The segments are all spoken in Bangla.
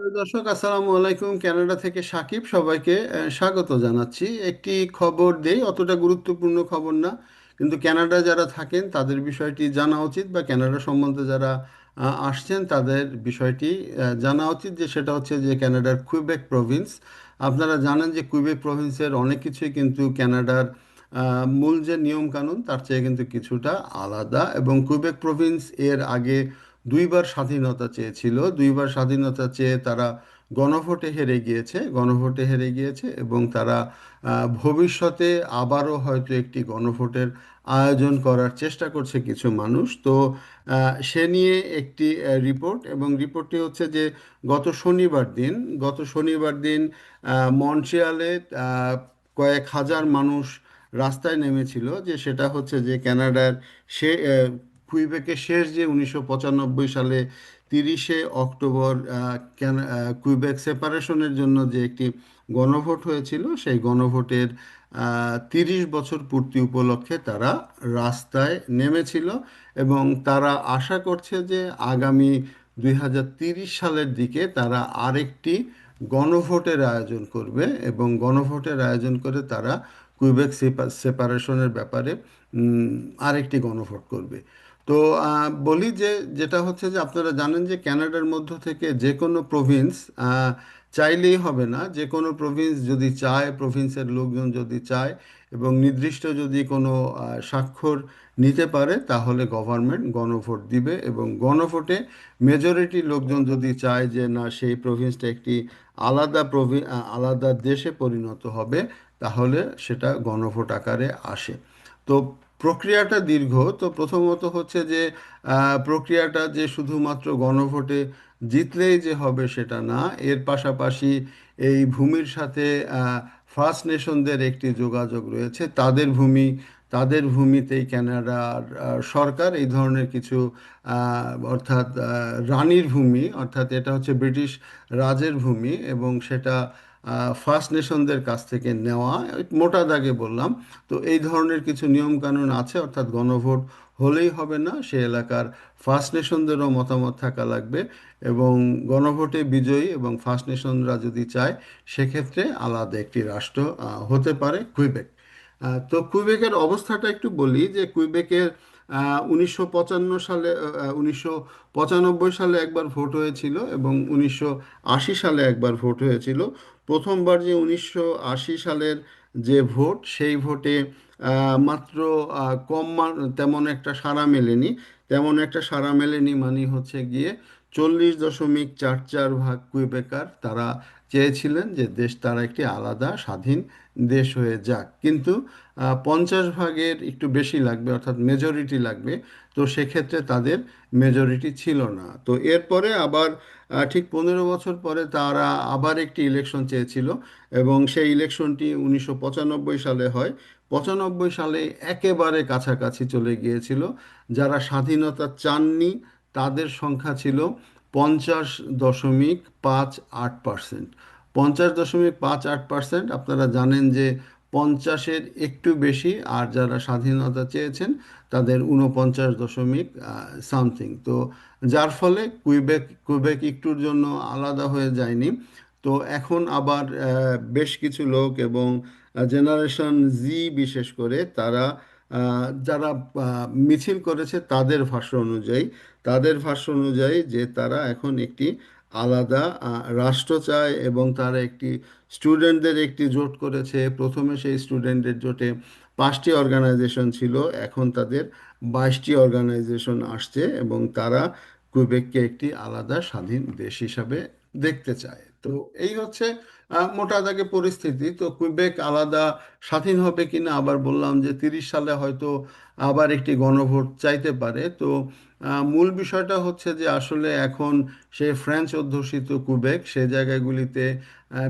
দর্শক, আসসালামু আলাইকুম। কানাডা থেকে সাকিব সবাইকে স্বাগত জানাচ্ছি। একটি খবর দেই, অতটা গুরুত্বপূর্ণ খবর না, কিন্তু কানাডা যারা থাকেন, তাদের বিষয়টি জানা উচিত বা কানাডা সম্বন্ধে যারা আসছেন, তাদের বিষয়টি জানা উচিত যে সেটা হচ্ছে যে কানাডার কুইবেক প্রভিন্স। আপনারা জানেন যে কুইবেক প্রভিন্সের অনেক কিছুই কিন্তু কানাডার মূল যে নিয়ম কানুন তার চেয়ে কিন্তু কিছুটা আলাদা এবং কুইবেক প্রভিন্স এর আগে দুইবার স্বাধীনতা চেয়েছিল, দুইবার স্বাধীনতা চেয়ে তারা গণভোটে হেরে গিয়েছে, গণভোটে হেরে গিয়েছে এবং তারা ভবিষ্যতে আবারও হয়তো একটি গণভোটের আয়োজন করার চেষ্টা করছে কিছু মানুষ। তো সে নিয়ে একটি রিপোর্ট এবং রিপোর্টটি হচ্ছে যে গত শনিবার দিন, গত শনিবার দিন মন্ট্রিয়ালে কয়েক হাজার মানুষ রাস্তায় নেমেছিল যে সেটা হচ্ছে যে কানাডার সে কুইবেকের শেষ যে উনিশশো পঁচানব্বই সালে তিরিশে অক্টোবর কুইবেক সেপারেশনের জন্য যে একটি গণভোট হয়েছিল, সেই গণভোটের তিরিশ বছর পূর্তি উপলক্ষে তারা রাস্তায় নেমেছিল এবং তারা আশা করছে যে আগামী দুই সালের দিকে তারা আরেকটি গণভোটের আয়োজন করবে এবং গণভোটের আয়োজন করে তারা কুইবেক সেপারেশনের ব্যাপারে আরেকটি গণভোট করবে। তো বলি যে, যেটা হচ্ছে যে, আপনারা জানেন যে কানাডার মধ্য থেকে যে কোনো প্রভিন্স চাইলেই হবে না। যে কোনো প্রভিন্স যদি চায় প্রভিন্সের লোকজন যদি চায় এবং নির্দিষ্ট যদি কোনো স্বাক্ষর নিতে পারে, তাহলে গভর্নমেন্ট গণভোট দিবে এবং গণভোটে মেজরিটি লোকজন যদি চায় যে, না, সেই প্রভিন্সটা একটি আলাদা প্রভি আলাদা দেশে পরিণত হবে, তাহলে সেটা গণভোট আকারে আসে। তো প্রক্রিয়াটা দীর্ঘ তো প্রথমত হচ্ছে যে প্রক্রিয়াটা যে শুধুমাত্র গণভোটে জিতলেই যে হবে সেটা না এর পাশাপাশি এই ভূমির সাথে ফার্স্ট নেশনদের একটি যোগাযোগ রয়েছে তাদের ভূমি তাদের ভূমিতেই কানাডার আহ, সরকার এই ধরনের কিছু অর্থাৎ রানীর ভূমি অর্থাৎ এটা হচ্ছে ব্রিটিশ রাজের ভূমি এবং সেটা ফার্স্ট নেশনদের কাছ থেকে নেওয়া মোটা দাগে বললাম। তো এই ধরনের কিছু নিয়মকানুন আছে, অর্থাৎ গণভোট হলেই হবে না, সে এলাকার ফার্স্ট নেশনদেরও মতামত থাকা লাগবে এবং গণভোটে বিজয়ী এবং ফার্স্ট নেশনরা যদি চায়, সেক্ষেত্রে আলাদা একটি রাষ্ট্র হতে পারে কুইবেক তো কুইবেকের অবস্থাটা একটু বলি যে কুইবেকের উনিশশো সালে উনিশশো পঁচানব্বই সালে একবার ভোট হয়েছিল এবং উনিশশো আশি সালে একবার ভোট হয়েছিল। প্রথমবার যে উনিশশো আশি সালের যে ভোট, সেই ভোটে মাত্র কম তেমন একটা সাড়া মেলেনি। তেমন একটা সাড়া মেলেনি মানে হচ্ছে গিয়ে চল্লিশ দশমিক চার চার ভাগ কুইবেকার। তারা চেয়েছিলেন যে দেশ তারা একটি আলাদা স্বাধীন দেশ হয়ে যাক। কিন্তু পঞ্চাশ ভাগের একটু বেশি লাগবে, অর্থাৎ মেজরিটি লাগবে। তো সেক্ষেত্রে তাদের মেজরিটি ছিল না। তো এরপরে আবার ঠিক পনেরো বছর পরে তারা আবার একটি ইলেকশন চেয়েছিল এবং সেই ইলেকশনটি উনিশশো পঁচানব্বই সালে হয়। পঁচানব্বই সালে একেবারে কাছাকাছি চলে গিয়েছিল। যারা স্বাধীনতা চাননি তাদের সংখ্যা ছিল পঞ্চাশ দশমিক পাঁচ আট পার্সেন্ট। পঞ্চাশ দশমিক পাঁচ আট পার্সেন্ট আপনারা জানেন যে পঞ্চাশের একটু বেশি আর যারা স্বাধীনতা চেয়েছেন তাদের উনপঞ্চাশ দশমিক সামথিং। তো যার ফলে কুইবেক কুইবেক একটুর জন্য আলাদা হয়ে যায়নি। তো এখন আবার বেশ কিছু লোক এবং জেনারেশন জি বিশেষ করে তারা যারা মিছিল করেছে তাদের ভাষ্য অনুযায়ী, তাদের ভাষ্য অনুযায়ী যে তারা এখন একটি আলাদা রাষ্ট্র চায় এবং তারা একটি স্টুডেন্টদের একটি জোট করেছে। প্রথমে সেই স্টুডেন্টদের জোটে পাঁচটি অর্গানাইজেশন ছিল, এখন তাদের বাইশটি অর্গানাইজেশন আসছে এবং তারা কুবেককে একটি আলাদা স্বাধীন দেশ হিসাবে দেখতে চায়। তো এই হচ্ছে মোটা দাগে পরিস্থিতি। তো কুইবেক আলাদা, স্বাধীন হবে কিনা? আবার বললাম যে তিরিশ সালে হয়তো আবার একটি গণভোট চাইতে পারে। তো মূল বিষয়টা হচ্ছে যে আসলে এখন সে ফ্রেঞ্চ অধ্যুষিত কুবেক সে জায়গাগুলিতে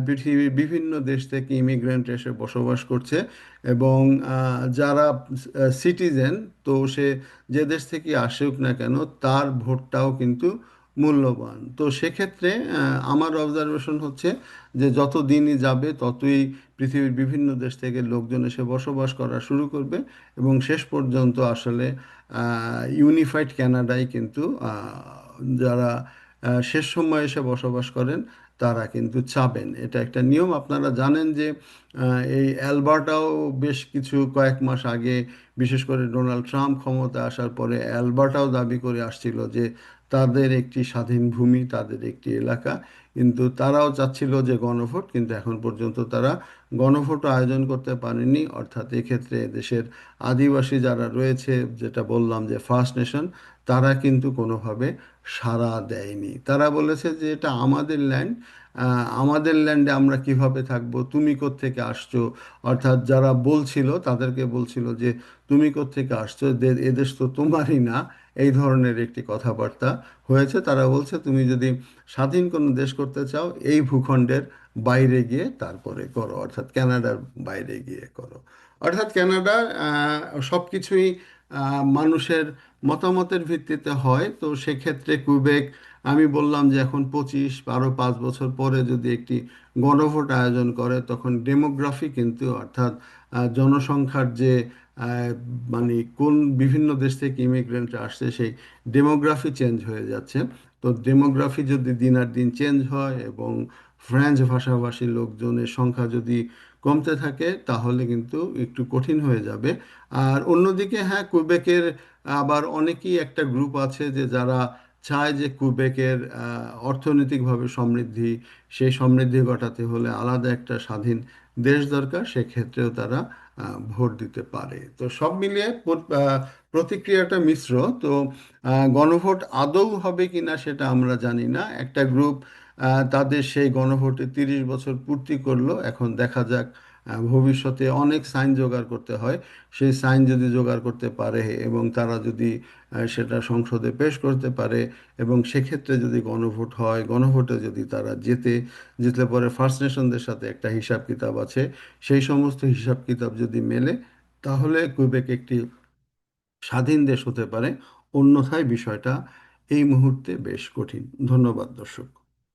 পৃথিবীর বিভিন্ন দেশ থেকে ইমিগ্রেন্ট এসে বসবাস করছে এবং যারা সিটিজেন, তো সে যে দেশ থেকে আসুক না কেন, তার ভোটটাও কিন্তু মূল্যবান। তো সেক্ষেত্রে আমার অবজারভেশন হচ্ছে যে যত দিনই যাবে, ততই পৃথিবীর বিভিন্ন দেশ থেকে লোকজন এসে বসবাস করা শুরু করবে এবং শেষ পর্যন্ত আসলে ইউনিফাইড কানাডাই কিন্তু যারা শেষ সময়ে এসে বসবাস করেন, তারা কিন্তু চাবেন। এটা একটা নিয়ম। আপনারা জানেন যে এই অ্যালবার্টাও বেশ কিছু কয়েক মাস আগে, বিশেষ করে ডোনাল্ড ট্রাম্প ক্ষমতা আসার পরে অ্যালবার্টাও দাবি করে আসছিল যে তাদের একটি স্বাধীন ভূমি, তাদের একটি এলাকা। কিন্তু তারাও চাচ্ছিল যে গণভোট, কিন্তু এখন পর্যন্ত তারা গণভোট আয়োজন করতে পারেনি। অর্থাৎ এক্ষেত্রে দেশের আদিবাসী যারা রয়েছে, যেটা বললাম যে ফার্স্ট নেশন তারা কিন্তু কোনোভাবে সাড়া দেয়নি। তারা বলেছে যে এটা আমাদের ল্যান্ড আমাদের ল্যান্ডে আমরা কীভাবে থাকব? তুমি কোত্থেকে আসছো? অর্থাৎ যারা বলছিল, তাদেরকে বলছিল যে, তুমি কোত্থেকে আসছো? এদেশ তো তোমারই না। এই ধরনের একটি কথাবার্তা হয়েছে। তারা বলছে, তুমি যদি স্বাধীন কোনো দেশ করতে চাও, এই ভূখণ্ডের বাইরে গিয়ে তারপরে করো। অর্থাৎ কানাডার বাইরে গিয়ে করো। অর্থাৎ কানাডা সব কিছুই মানুষের মতামতের ভিত্তিতে হয়। তো সেক্ষেত্রে কুইবেক আমি বললাম যে এখন পঁচিশ আরও পাঁচ বছর পরে যদি একটি গণভোট আয়োজন করে, তখন ডেমোগ্রাফি কিন্তু অর্থাৎ জনসংখ্যার যে মানে কোন বিভিন্ন দেশ থেকে ইমিগ্রেন্ট আসছে, সেই ডেমোগ্রাফি চেঞ্জ হয়ে যাচ্ছে। তো ডেমোগ্রাফি যদি দিন আর দিন চেঞ্জ হয় এবং ফ্রেঞ্চ ভাষাভাষী লোকজনের সংখ্যা যদি কমতে থাকে, তাহলে কিন্তু একটু কঠিন হয়ে যাবে। আর অন্যদিকে হ্যাঁ কুবেকের আবার অনেকেই একটা গ্রুপ আছে যে যারা চায় যে কুবেকের অর্থনৈতিকভাবে সমৃদ্ধি, সেই সমৃদ্ধি ঘটাতে হলে আলাদা একটা স্বাধীন দেশ দরকার, সেক্ষেত্রেও তারা ভোট দিতে পারে। তো সব মিলিয়ে প্রতিক্রিয়াটা মিশ্র। তো গণভোট আদৌ হবে কিনা সেটা আমরা জানি না। একটা গ্রুপ তাদের সেই গণভোটে তিরিশ বছর পূর্তি করল। এখন দেখা যাক ভবিষ্যতে অনেক সাইন জোগাড় করতে হয়। সেই সাইন যদি জোগাড় করতে পারে এবং তারা যদি সেটা সংসদে পেশ করতে পারে এবং সেক্ষেত্রে যদি গণভোট হয়, গণভোটে যদি তারা জেতে, জিতলে পরে ফার্স্ট নেশনদের সাথে একটা হিসাব কিতাব আছে। সেই সমস্ত হিসাব কিতাব যদি মেলে, তাহলে কুইবেক একটি স্বাধীন দেশ হতে পারে। অন্যথায় বিষয়টা এই মুহূর্তে বেশ কঠিন। ধন্যবাদ, দর্শক।